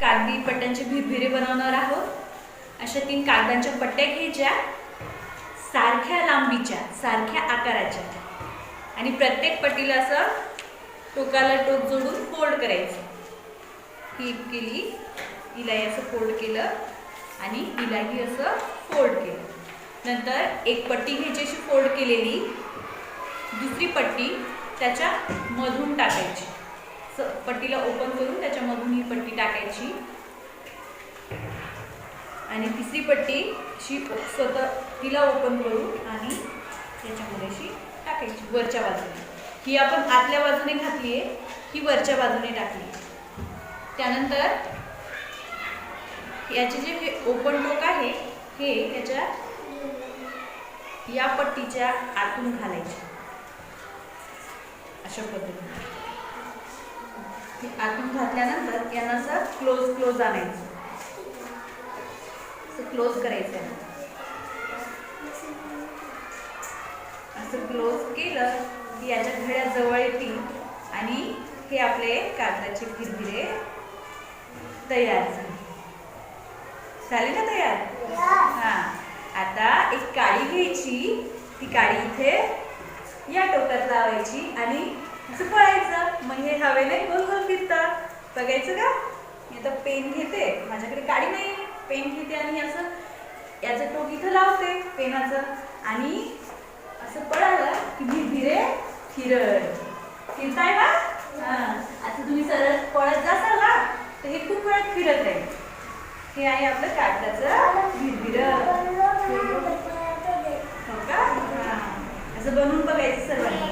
कागदी पट्ट्यांचे भिरभिरे बनवणार आहोत. अशा तीन कागदांच्या पट्ट्या घ्यायच्या सारख्या लांबीच्या सारख्या आकाराच्या. आणि प्रत्येक पट्टीला असं टोकाला टोक जोडून फोल्ड करायचं. ही केली हिलाही असं फोल्ड केलं आणि हिलाही असं फोल्ड केलं. नंतर एक पट्टी घ्यायची अशी फोल्ड केलेली. दुसरी पट्टी त्याच्या मधून टाकायची. पट्टीला ओपन करून त्याच्यामधून ही पट्टी टाकायची. आणि तिसरी पट्टी शी स्वतः तिला ओपन करून आणि त्याच्यामध्ये अशी टाकायची वरच्या बाजूने. ही आपण आतल्या बाजूने घातली आहे ही वरच्या बाजूने टाकली. त्यानंतर याचे जे हे ओपन टोक आहे हे त्याच्या या पट्टीच्या आतून घालायचे. अशा पद्धतीने. आतून घातल्यानंतर यांना असं क्लोज क्लोज आणायचं. असं क्लोज करायचं असं क्लोज केलं की याच्या घड्या जवळ येतील आणि हे आपले कागदाचे फिरफिरे तयार झाले. ना तयार? हा. आता एक काळी घ्यायची. ती काळी इथे या टोकात लावायची आणि असं पळायचं. मग हे हवेने बघायचं का? मी आता पेन घेते. माझ्याकडे काडी नाही. पेन घेते आणि असं याचं टोक इथं लावते पेनाचं. आणि असं पळालं की भिरभिरे फिरत फिरताय ना हा. आता तुम्ही सरळ पळत जासाल ना तर हे खूप वेळात फिरत आहे. हे आहे आपलं कागदाचं भिरभिर. हो का? असं बनवून बघायचं सर्वांनी.